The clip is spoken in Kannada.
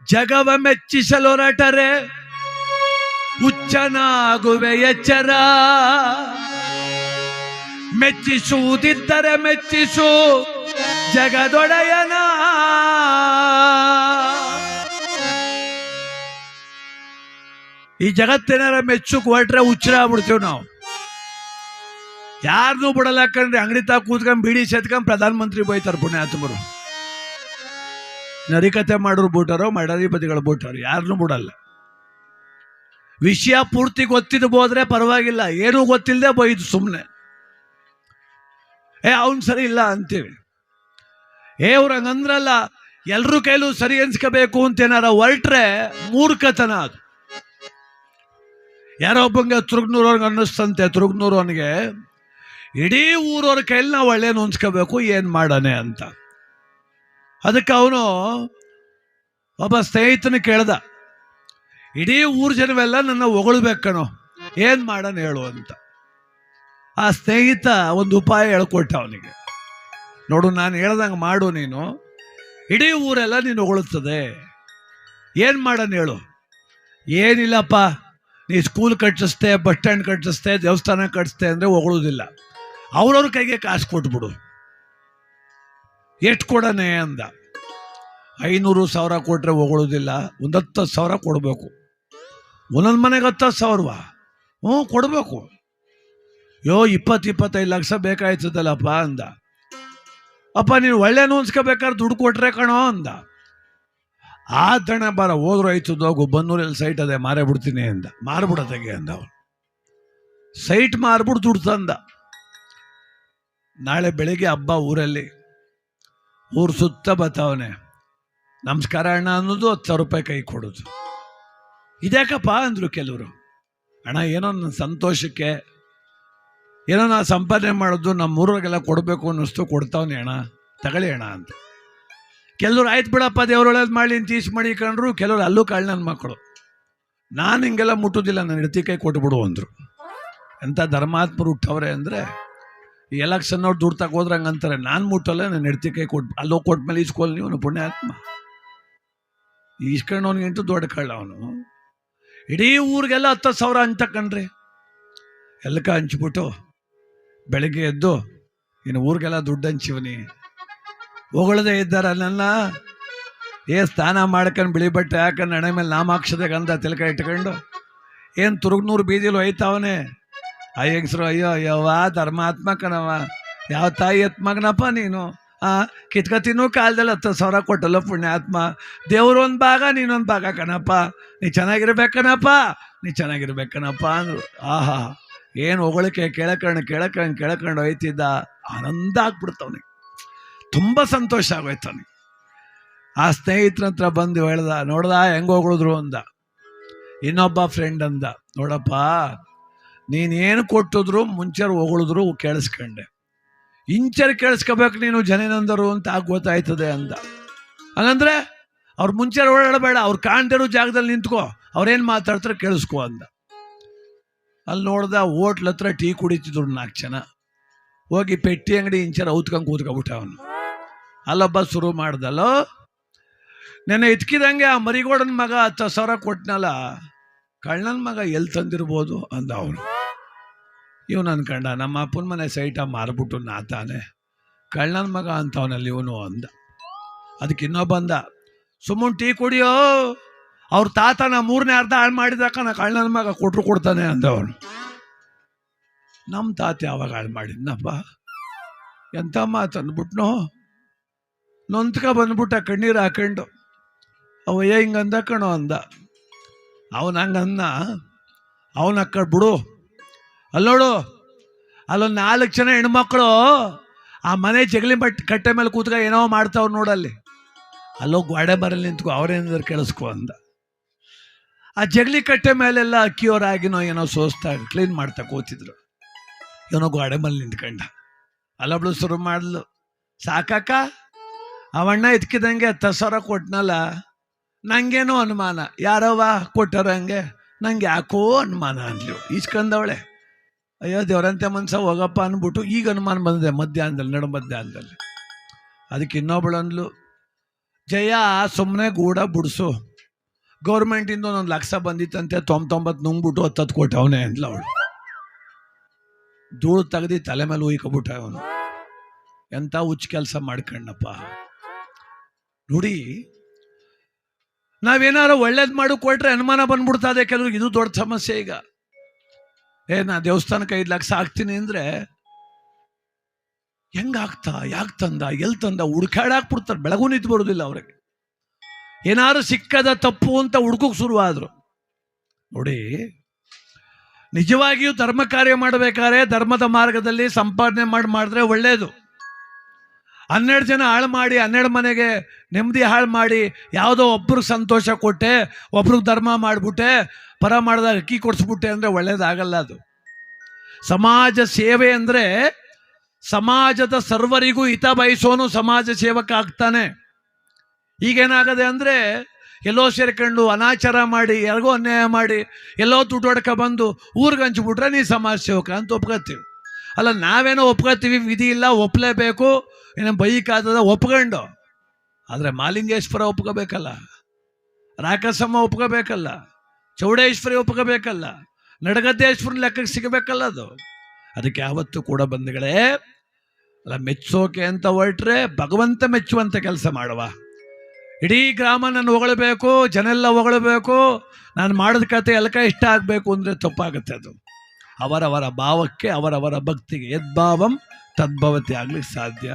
ಜಗವ ಮೆಚ್ಚಿಸಲೊರಟರೆ ಹುಚ್ಚನಾಗುವೆ ಎಚ್ಚರ. ಮೆಚ್ಚಿಸುವುದಿದ್ದರೆ ಮೆಚ್ಚಿಸು ಜಗದೊಡೆಯನ. ಈ ಜಗತ್ತೇನಾರ ಮೆಚ್ಚುಕ್ ಹೊರಟ್ರೆ ಹುಚ್ಚರ ಆಗ್ಬಿಡ್ತೀವಿ ನಾವು. ಯಾರನ್ನೂ ಬಿಡಲ್ಲ ಅಂಗಡಿ ತಾ ಕೂತ್ಕೊಂಡ್, ಬಿಡಿ ಸೆತ್ಕೊಂಡ್ ಪ್ರಧಾನ ಮಂತ್ರಿ ಬೈತಾರ ಪುಣ್ಯಾತ್ಮರು. ನರಿಕತೆ ಮಾಡೋರು ಬೂಟರೋ ಮಡಾಧಿಪತಿಗಳು ಬೂಟರು ಯಾರನ್ನೂ ಬಿಡಲ್ಲ. ವಿಷಯ ಪೂರ್ತಿ ಗೊತ್ತಿದ್ದು ಹೋದ್ರೆ ಪರವಾಗಿಲ್ಲ, ಏನೂ ಗೊತ್ತಿಲ್ಲದೆ ಬೈದು ಸುಮ್ಮನೆ ಏ, ಅವನ್ ಸರಿ ಇಲ್ಲ ಅಂತೀವಿ. ಏ, ಅವ್ರು ಹಂಗಂದ್ರಲ್ಲ ಎಲ್ಲರೂ ಕೈಲೂ ಸರಿ ಅನ್ಸ್ಕೋಬೇಕು ಅಂತ ಏನಾರ ಹೊರಟ್ರೆ ಮೂರ್ಖತನ ಅದು. ಯಾರೋ ಒಬ್ಬಂಗೆ ತುರುಗ್ನೂರವ್ರಿಗೆ ಅನ್ನಿಸ್ತಂತೆ ತುರುಗ್ನೂರವನಿಗೆ ಇಡೀ ಊರವ್ರ ಕೈಲಿ ನಾವು ಒಳ್ಳೇನು ಹೊಂದ್ಸ್ಕೋಬೇಕು ಏನು ಮಾಡಾನೆ ಅಂತ. ಅದಕ್ಕೆ ಅವನು ಒಬ್ಬ ಸ್ನೇಹಿತನ ಕೇಳ್ದ, ಇಡೀ ಊರು ಜನವೆಲ್ಲ ನನ್ನ ಹೊಗಳ್ಬೇಕಣೋ ಏನು ಮಾಡೋಣ ಹೇಳು ಅಂತ. ಆ ಸ್ನೇಹಿತ ಒಂದು ಉಪಾಯ ಹೇಳ್ಕೊಟ್ಟ ಅವನಿಗೆ, ನೋಡು, ನಾನು ಹೇಳ್ದಂಗೆ ಮಾಡು ನೀನು, ಇಡೀ ಊರೆಲ್ಲ ನೀನು ಹೊಗಳುತ್ತದೆ ಏನು ಮಾಡೋಣ ಹೇಳು? ಏನಿಲ್ಲಪ್ಪ, ನೀ ಸ್ಕೂಲ್ ಕಟ್ಟಿಸ್ತೆ ಬಸ್ ಸ್ಟ್ಯಾಂಡ್ ಕಟ್ಟಿಸ್ತೆ ದೇವಸ್ಥಾನ ಕಟ್ಟಿಸ್ತೆ ಅಂದರೆ ಹೊಗಳುವುದಿಲ್ಲ ಅವ್ರವ್ರ ಕೈಗೆ ಕಾಸು ಕೊಟ್ಬಿಡು. ಎಷ್ಟು ಕೊಡನೆ ಅಂದ. ಐನೂರು ಸಾವಿರ ಕೊಟ್ಟರೆ ಹೊಗಳೋದಿಲ್ಲ ಒಂದು ಹತ್ತು ಸಾವಿರ ಕೊಡಬೇಕು. ಒಂದೊಂದು ಮನೆಗೆ ಹತ್ತು ಸಾವಿರವಾ? ಹ್ಞೂ, ಕೊಡಬೇಕು. ಯೋ, ಇಪ್ಪತ್ತು ಇಪ್ಪತ್ತೈದು ಲಕ್ಷ ಬೇಕಾಯ್ತದಲ್ಲಪ್ಪ ಅಂದ. ಅಪ್ಪ, ನೀನು ಒಳ್ಳೆ ಅನ್ಸ್ಕೋಬೇಕಾದ್ರೆ ದುಡ್ಡು ಕೊಟ್ರೆ ಕಣೋ ಅಂದ. ಆ ದಣ ಬರ ಹೋದ್ರು ಹೋಗು ಬನ್ನೂರಲ್ಲಿ ಸೈಟ್ ಅದೇ, ಮಾರೇ ಬಿಡ್ತೀನಿ ಅಂದ. ಮಾರ್ಬಿಡೋದಾಗೆ ಅಂದ ಅವನು ಸೈಟ್ ಮಾರ್ಬಿಟ್ಟು ದುಡ್ಡು ತಂದ. ನಾಳೆ ಬೆಳಿಗ್ಗೆ ಹಬ್ಬ ಊರಲ್ಲಿ ಊರು ಸುತ್ತ ಬತ್ತವನೆ. ನಮಸ್ಕಾರ ಅಣ್ಣ ಅನ್ನೋದು ಹತ್ತು ಸಾವಿರ ರೂಪಾಯಿ ಕೈ ಕೊಡೋದು. ಇದ್ಯಾಕಪ್ಪ ಅಂದರು ಕೆಲವರು. ಅಣ್ಣ, ಏನೋ ನನ್ನ ಸಂತೋಷಕ್ಕೆ, ಏನೋ ನಾ ಸಂಪಾದನೆ ಮಾಡೋದು ನಮ್ಮ ಊರಿಗೆಲ್ಲ ಕೊಡಬೇಕು ಅನ್ನಿಸ್ತು ಕೊಡ್ತಾವನೆ ಅಣ್ಣ. ತಗೊಳ್ಳಿ ಅಣ್ಣ ಅಂತ. ಕೆಲವ್ರು, ಆಯ್ತು ಬಿಡಪ್ಪ, ದೇವ್ರೊಳಗೆ ಮಾಡಿ ತೀಸ್ ಮಾಡಿಕೊಂಡ್ರು ಕೆಲವ್ರು, ಅಲ್ಲೂ ಕಾಳು ನನ್ನ ಮಕ್ಕಳು ನಾನು ಹಿಂಗೆಲ್ಲ ಮುಟ್ಟೋದಿಲ್ಲ ನನ್ನ ಹೆಡ್ತಿ ಕೈ ಕೊಟ್ಬಿಡು ಅಂದರು. ಎಂಥ ಧರ್ಮಾತ್ಮರು ಹುಟ್ಟವ್ರೆ ಅಂದರೆ ಎಲೆಕ್ಷನ್ ಅವ್ರು ದುಡ್ಡು ತಗೋದ್ರೆ ಹಂಗಂತಾರೆ. ನಾನು ಮುಟ್ಟಲ್ಲ ನಾನು ಹೆಂಡತಿ ಕೈ ಕೊಟ್ಟು ಅಲ್ಲೋ ಕೊಟ್ಮೇಲೆ ಇಸ್ಕೊಲ್ ನೀವು ಪುಣ್ಯಾತ್ಮ ಇಸ್ಕೊಂಡವನಿಗಿಂತೂ ದೊಡ್ಡ ಕಳ್ಳ ಅವನು. ಇಡೀ ಊರಿಗೆಲ್ಲ ಹತ್ತು ಸಾವಿರ ಹಂಚಕಣ್ರಿ ಎಲ್ಲಕ ಹಂಚ್ಬಿಟ್ಟು ಬೆಳಗ್ಗೆ ಎದ್ದು ಇನ್ನು ಊರಿಗೆಲ್ಲ ದುಡ್ಡು ಹಂಚಿವನಿ ಹೊಗಳದೇ ಇದ್ದಾರ ನನ್ನ. ಏ ಸ್ನಾನ ಮಾಡ್ಕೊಂಡು ಬಿಳಿ ಬಟ್ಟೆ ಹಾಕೊಂಡು ಹಣೆ ಮೇಲೆ ನಾಮಾಕ್ಷತೆ ಗಂಧ ತಿಲಕ ಇಟ್ಕೊಂಡು. ಏನು ತುರುಗ್ನೂರು ಬೀದಿಲು ಒಯ್ತಾವನೆ ಆ ಹೆಂಗಸ್ರು, ಅಯ್ಯೋ ಅಯ್ಯವ್ವ ಧರ್ಮಾತ್ಮ ಕಣವ ಯಾವ ತಾಯಿ ಎತ್ ಮಗನಪ್ಪ ನೀನು? ಆ, ಕಿತ್ಕತಿನೂ ಕಾಲದಲ್ಲಿ ಹತ್ತು ಸಾವಿರ ಕೊಟ್ಟಲ್ಲ ಪುಣ್ಯಾತ್ಮ. ದೇವ್ರು ಒಂದು ಭಾಗ, ನೀನೊಂದು ಭಾಗ ಕಣಪ್ಪ. ನೀ ಚೆನ್ನಾಗಿರ್ಬೇಕನಪ್ಪ ನೀ ಚೆನ್ನಾಗಿರ್ಬೇಕನಪ್ಪ ಅಂದ್ರು. ಆಹಾ, ಏನು ಹೊಗಳಿಕೆ ಕೇಳಕಂಡು ಕೇಳಕಂಡು ಕೇಳಕಂಡು ಹೋಯ್ತಿದ್ದ. ಆನಂದ ಆಗ್ಬಿಡ್ತವನಿಗೆ ತುಂಬ ಸಂತೋಷ ಆಗೋಯ್ತು ಆ ಸ್ನೇಹಿತರ ಹತ್ರ ಬಂದು ಹೇಳ್ದ, ನೋಡ್ದ, ಹೆಂಗೆ ಹೊಗಳಿದ್ರು ಅಂದ. ಇನ್ನೊಬ್ಬ ಫ್ರೆಂಡ್ ಅಂದ, ನೋಡಪ್ಪ ನೀನೇನು ಕೊಟ್ಟಿದ್ರು ಮುಂಚೆರು ಹೊಗಳಿದ್ರು ಕೇಳಿಸ್ಕೊಂಡೆ. ಇಂಚರ್ ಕೇಳಿಸ್ಕೋಬೇಕು ನೀನು ಜನನಂದರು ಅಂತ ಆಗ ಗೊತ್ತಾಯ್ತದೆ ಅಂತ. ಹಂಗಂದ್ರೆ ಅವ್ರು ಮುಂಚೆ ಓಡಾಡಬೇಡ, ಅವ್ರು ಕಾಣ್ತಿರೋ ಜಾಗದಲ್ಲಿ ನಿಂತ್ಕೋ, ಅವ್ರೇನು ಮಾತಾಡ್ತಾರೆ ಕೇಳಿಸ್ಕೊ ಅಂದ ಅಲ್ಲಿ ನೋಡ್ದ ಹೋಟ್ಲ್ ಹತ್ರ ಟೀ ಕುಡಿತಿದ್ರು ನಾಲ್ಕು ಜನ. ಹೋಗಿ ಪೆಟ್ಟಿ ಅಂಗಡಿ ಇಂಚರ ಔತ್ಕೊಂಡು ಕೂತ್ಕೊಬಿಟ್ಟ ಅವನು. ಅಲ್ಲೊಬ್ಬ ಶುರು ಮಾಡ್ದಲ್ಲೋ? ನೆನ್ನೆ ಇದ್ಕಿದಂಗೆ ಆ ಮರಿಗೋಡನ ಮಗ ಹತ್ತು ಸಾವಿರ ಕೊಟ್ನಲ್ಲ ಕಳ್ಳನ ಮಗ ಎಲ್ಲಿ ತಂದಿರ್ಬೋದು ಅಂದ ಅವನು. ಇವನು ಅನ್ಕಂಡ ನಮ್ಮ ಅಪ್ಪನ ಮನೆ ಸೈಟ ಮಾರ್ಬಿಟ್ಟು ನಾ ತಾನೆ. ಕಳ್ಳನ ಮಗ ಅಂತವನಲ್ಲಿ ಇವನು ಅಂದ. ಅದಕ್ಕೆ ಇನ್ನೊಬ್ಬ ಅಂದ ಸುಮ್ಮನೆ ಟೀ ಕುಡಿಯೋ? ಅವ್ರ ತಾತನ ಮೂರನೇ ಅರ್ಧ ಹಾಳು ಮಾಡಿದಾಕ ನಾ ಕಳ್ಳನ ಮಗ ಕೊಟ್ರು ಕೊಡ್ತಾನೆ ಅಂದ ಅವನು. ನಮ್ಮ ತಾತ ಯಾವಾಗ ಹಾಳು ಮಾಡಿದ್ನಪ್ಪ. ಎಂಥ ಮಾತು ನೊಂತ್ಕ ಬಂದ್ಬಿಟ್ಟ ಕಣ್ಣೀರು ಹಾಕೊಂಡು. ಅವಯ್ಯ ಹಿಂಗೆ ಅಂದ ಕಣೋ ಅಂದ. ಅವನ ಹಂಗನ್ನ. ಅವನ ಅಕ್ಕ ಬಿಡು. ಅಲ್ಲೋಡು ಅಲ್ಲೊಂದು ನಾಲ್ಕು ಜನ ಹೆಣ್ಮಕ್ಳು ಆ ಮನೆ ಜಗಲಿ ಬಟ್ ಕಟ್ಟೆ ಮೇಲೆ ಕೂತ್ಕ ಏನೋ ಮಾಡ್ತಾವ್ರು ನೋಡಲ್ಲಿ. ಅಲ್ಲೋ ಗೋಡೆ ಬರಲಿ ನಿಂತ್ಕೊ, ಅವ್ರೇನಾದ್ರು ಕೇಳಿಸ್ಕೊ ಅಂದ. ಆ ಜಗಲಿ ಕಟ್ಟೆ ಮೇಲೆಲ್ಲ ಅಕ್ಕಿಯವರಾಗಿನೋ ಏನೋ ಸೋಸ್ತಾ ಕ್ಲೀನ್ ಮಾಡ್ತಾ ಕೂತಿದ್ರು. ಏನೋ ಗೋಡೆ ಮೇಲೆ ನಿಂತ್ಕಂಡ. ಅಲ್ಲೊಬ್ಳು ಶುರು ಮಾಡ್ಲು ಸಾಕಾಕ ಅವಣ್ಣ ಇದ್ಕಿದಂಗೆ ಹತ್ತು ಸಾವಿರ ಕೊಟ್ನಲ್ಲ ನಂಗೇನೋ ಅನುಮಾನ. ಯಾರವ್ವ ಕೊಟ್ಟರ ಹಂಗೆ? ನಂಗೆ ಯಾಕೋ ಅನುಮಾನ ಅಂದ್ಲು. ಈಸ್ಕೊಂಡವಳೆ ಅಯ್ಯೋ, ದೇವರಂತೆ ಮನ್ಸ ಹೋಗಪ್ಪ ಅಂದ್ಬಿಟ್ಟು ಈಗ ಅನುಮಾನ ಬಂದಿದೆ, ಮಧ್ಯಾಹ್ನದಲ್ಲಿ, ನಡು ಮಧ್ಯಾಹ್ನದಲ್ಲಿ. ಅದಕ್ಕೆ ಇನ್ನೊಬ್ಳು ಅಂದ್ಲು, ಜಯ ಸುಮ್ಮನೆ ಗೂಡ ಬಿಡಿಸು. ಗೌರ್ಮೆಂಟಿಂದ ಒಂದೊಂದು ಲಕ್ಷ ಬಂದಿತ್ತಂತೆ ತೊಂಬತ್ತೊಂಬತ್ತು ನುಂಗ್ಬಿಟ್ಟು ಹತ್ತತ್ತು ಕೊಟ್ಟೆ ಅವನೇ ಅಂದ್ಲ ಅವಳು. ಧೂಳು ತೆಗ್ದು ತಲೆ ಮೇಲೆ ಉಯ್ಕೊಬಿಟ್ಟ ಅವನು. ಎಂಥ ಹುಚ್ಚು ಕೆಲಸ ಮಾಡ್ಕಣ್ಣಪ್ಪ. ನೋಡಿ ನಾವೇನಾರು ಒಳ್ಳೇದು ಮಾಡು ಕೊಟ್ರೆ ಅನುಮಾನ ಬಂದ್ಬಿಡ್ತದೆ ಕೆಲವ್ರಿಗೆ ಇದು ದೊಡ್ಡ ಸಮಸ್ಯೆ ಈಗ. ಏ, ನಾ ದೇವಸ್ಥಾನಕ್ಕೆ ಐದು ಲಕ್ಷ ಹಾಕ್ತೀನಿ ಅಂದ್ರೆ ಹೆಂಗ್ ಆಗ್ತಾ ಯಾಕೆ ತಂದ ಎಲ್ಲಿ ತಂದ? ಹುಡ್ಕಾಡಾಕ್ಬಿಡ್ತಾರೆ ಬೆಳಗು ನಿಂತು ಬರೋದಿಲ್ಲ ಅವ್ರಿಗೆ. ಏನಾರು ಸಿಕ್ಕದ ತಪ್ಪು ಅಂತ ಹುಡ್ಕೋಕ್ ಶುರುವಾದ್ರು. ನೋಡಿ, ನಿಜವಾಗಿಯೂ ಧರ್ಮ ಕಾರ್ಯ ಮಾಡಬೇಕಾದ್ರೆ ಧರ್ಮದ ಮಾರ್ಗದಲ್ಲಿ ಸಂಪಾದನೆ ಮಾಡಿ ಮಾಡಿದ್ರೆ ಒಳ್ಳೇದು. ಹನ್ನೆರಡು ಜನ ಹಾಳು ಮಾಡಿ, ಹನ್ನೆರಡು ಮನೆಗೆ ನೆಮ್ಮದಿ ಹಾಳು ಮಾಡಿ, ಯಾವುದೋ ಒಬ್ರಿಗೆ ಸಂತೋಷ ಕೊಟ್ಟೆ ಒಬ್ರಿಗೆ ಧರ್ಮ ಮಾಡಿಬಿಟ್ಟೆ, ಪರ ಮಾಡಿದಾಗ ಅಕ್ಕಿ ಕೊಡಿಸ್ಬಿಟ್ಟೆ ಅಂದರೆ ಒಳ್ಳೇದಾಗಲ್ಲ ಅದು. ಸಮಾಜ ಸೇವೆ ಅಂದರೆ ಸಮಾಜದ ಸರ್ವರಿಗೂ ಹಿತ ಬಯಸೋನು ಸಮಾಜ ಸೇವಕ ಆಗ್ತಾನೆ ಈಗೇನಾಗದೆ ಅಂದರೆ ಎಲ್ಲೋ ಸೇರ್ಕೊಂಡು ಅನಾಚಾರ ಮಾಡಿ, ಯಾರಿಗೋ ಅನ್ಯಾಯ ಮಾಡಿ, ಎಲ್ಲೋ ದುಡ್ಡು ಬಂದು ಊರಿಗೆ ಹಂಚ್ಬಿಟ್ರೆ ನೀ ಸಮಾಜ ಸೇವಕ ಅಂತ ಒಪ್ಕೋತೀವಿ. ಅಲ್ಲ, ನಾವೇನೋ ಒಪ್ಕೋತೀವಿ, ವಿಧಿ ಇಲ್ಲ ಒಪ್ಪಲೇಬೇಕು ಏನೋ ಬೈಕಾದದ ಒಪ್ಕೊಂಡು. ಆದರೆ ಮಾಲಿಂಗೇಶ್ವರ ಒಪ್ಕೋಬೇಕಲ್ಲ. ರಾಕಸಮ್ಮ ಒಪ್ಕೋಬೇಕಲ್ಲ. ಚೌಡೇಶ್ವರಿ ಒಪ್ಕೋಬೇಕಲ್ಲ. ನಡಗದ್ದೇಶ್ವರನ ಲೆಕ್ಕಕ್ಕೆ ಸಿಗಬೇಕಲ್ಲ ಅದು. ಅದಕ್ಕೆ ಯಾವತ್ತು ಕೂಡ ಬಂಧುಗಳೇ ಅಲ್ಲ ಮೆಚ್ಚೋಕೆ ಅಂತ ಹೊರಟ್ರೆ ಭಗವಂತ ಮೆಚ್ಚುವಂಥ ಕೆಲಸ ಮಾಡುವ. ಇಡೀ ಗ್ರಾಮ ನಾನು ಹೊಗಳಬೇಕು, ಜನೆಲ್ಲ ಹೊಗಳಬೇಕು, ನಾನು ಮಾಡಿದ ಕತೆ ಎಲ್ಲಕ ಇಷ್ಟ ಆಗಬೇಕು ಅಂದರೆ ತಪ್ಪಾಗುತ್ತೆ ಅದು. ಅವರವರ ಭಾವಕ್ಕೆ, ಅವರವರ ಭಕ್ತಿಗೆ ಯದ್ಭಾವಂ ತದ್ಭವತಿ ಆಗ್ಲಿಕ್ಕೆ ಸಾಧ್ಯ.